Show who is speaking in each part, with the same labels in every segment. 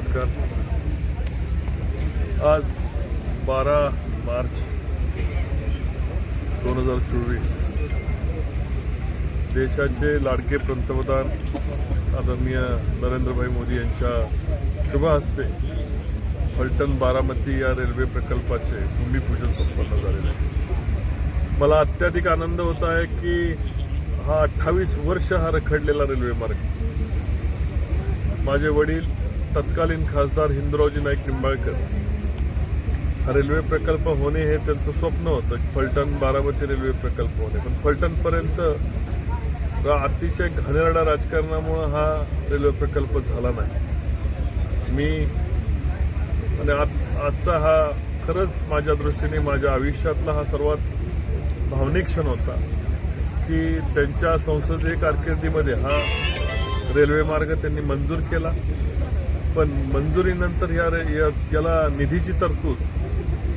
Speaker 1: नमस्कार. आज बारा मार्च दोन हजार चोवीस. देशाचे लाडके पंतप्रधान आदरणीय नरेंद्रभाई मोदी यांच्या शुभ हस्ते फलटण बारामती या रेल्वे प्रकल्पाचे भूमिपूजन संपन्न झालेले आहे. मला अत्याधिक आनंद होत आहे की हा अठ्ठावीस वर्ष हा रखडलेला रेल्वे मार्ग. माझे वडील तत्कालीन खासदार हिंदरावजी नाईक निंबाळकर. हा रेल्वे प्रकल्प होणे हे त्यांचं स्वप्न होतं फलटण बारामती रेल्वे प्रकल्प होणे. पण फलटणपर्यंत अतिशय घाणेरडा राजकारणामुळं हा रेल्वे प्रकल्प झाला नाही. मी आणि आज आजचा हा खरंच माझ्या दृष्टीने माझ्या आयुष्यातला हा सर्वात भावनिक क्षण होता की त्यांच्या संसदीय कारकिर्दीमध्ये हा रेल्वे मार्ग त्यांनी मंजूर केला. पण मंजुरीनंतर या रे- या- याला निधीची तरतूद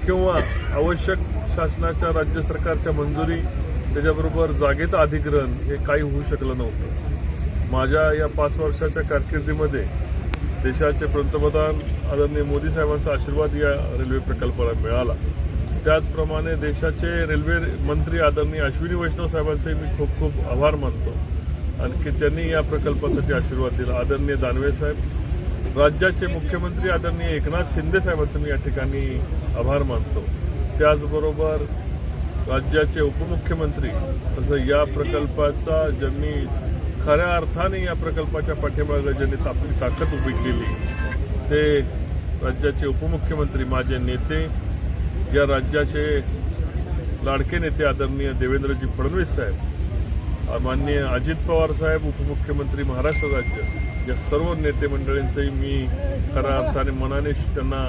Speaker 1: किंवा आवश्यक शासनाच्या राज्य सरकारच्या मंजुरी त्याच्याबरोबर जागेचं अधिग्रहण हे काही होऊ शकलं नव्हतं. माझ्या या पाच वर्षाच्या कारकिर्दीमध्ये देशाचे पंतप्रधान आदरणीय मोदी साहेबांचा आशीर्वाद या रेल्वे प्रकल्पाला मिळाला. त्याचप्रमाणे देशाचे रेल्वे मंत्री आदरणीय अश्विनी वैष्णव साहेबांचे मी खूप खूप आभार मानतो. आणखी त्यांनी या प्रकल्पासाठी आशीर्वाद दिला. आदरणीय दानवे साहेब राज्याचे मुख्यमंत्री आदरणीय एकनाथ शिंदे साहेबांचं मी या ठिकाणी आभार मानतो. त्याचबरोबर राज्याचे उपमुख्यमंत्री तसं या प्रकल्पाचा ज्यांनी खऱ्या अर्थाने या प्रकल्पाच्या पाठीमागं ज्यांनी आपली ताकद उभी केली ते राज्याचे उपमुख्यमंत्री माझे नेते या राज्याचे लाडके नेते आदरणीय देवेंद्रजी फडणवीस साहेब माननीय अजित पवार साहेब उपमुख्यमंत्री महाराष्ट्र राज्य या सर्व नेते मंडळींचंही मी खऱ्या अर्थाने मनाने त्यांना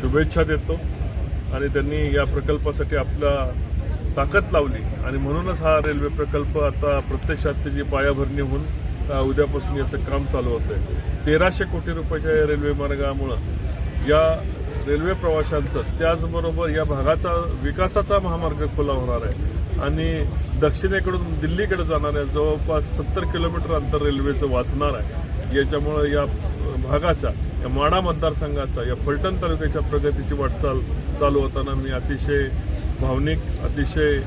Speaker 1: शुभेच्छा देतो. आणि त्यांनी या प्रकल्पासाठी आपला ताकद लावली. आणि म्हणूनच हा रेल्वे प्रकल्प आता प्रत्यक्षात त्याची पायाभरणी होऊन उद्यापासून याचं काम चालू होतं आहे तेराशे कोटी रुपयाच्या या रेल्वे मार्गामुळं या रेल्वे प्रवाशांचं त्याचबरोबर या भागाचा विकासाचा महामार्ग खुला होणार आहे. आणि दक्षिणेकडून दिल्लीकडे जाणाऱ्या जवळपास सत्तर किलोमीटर अंतर रेल्वेचं वाचणार आहे. याच्यामुळं या भागाच्या या माडा मतदारसंघाचा या फलटण तालुक्याच्या प्रगतीची वाटचाल चालू होताना मी अतिशय भावनिक अतिशय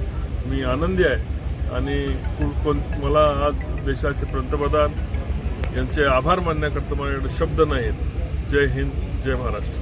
Speaker 1: मी आनंदी आहे. आणि कु- कोण मला आज देशाचे पंतप्रधान यांचे आभार मानण्याकरता माझ्याकडे शब्द नाहीत. जय हिंद जय महाराष्ट्र.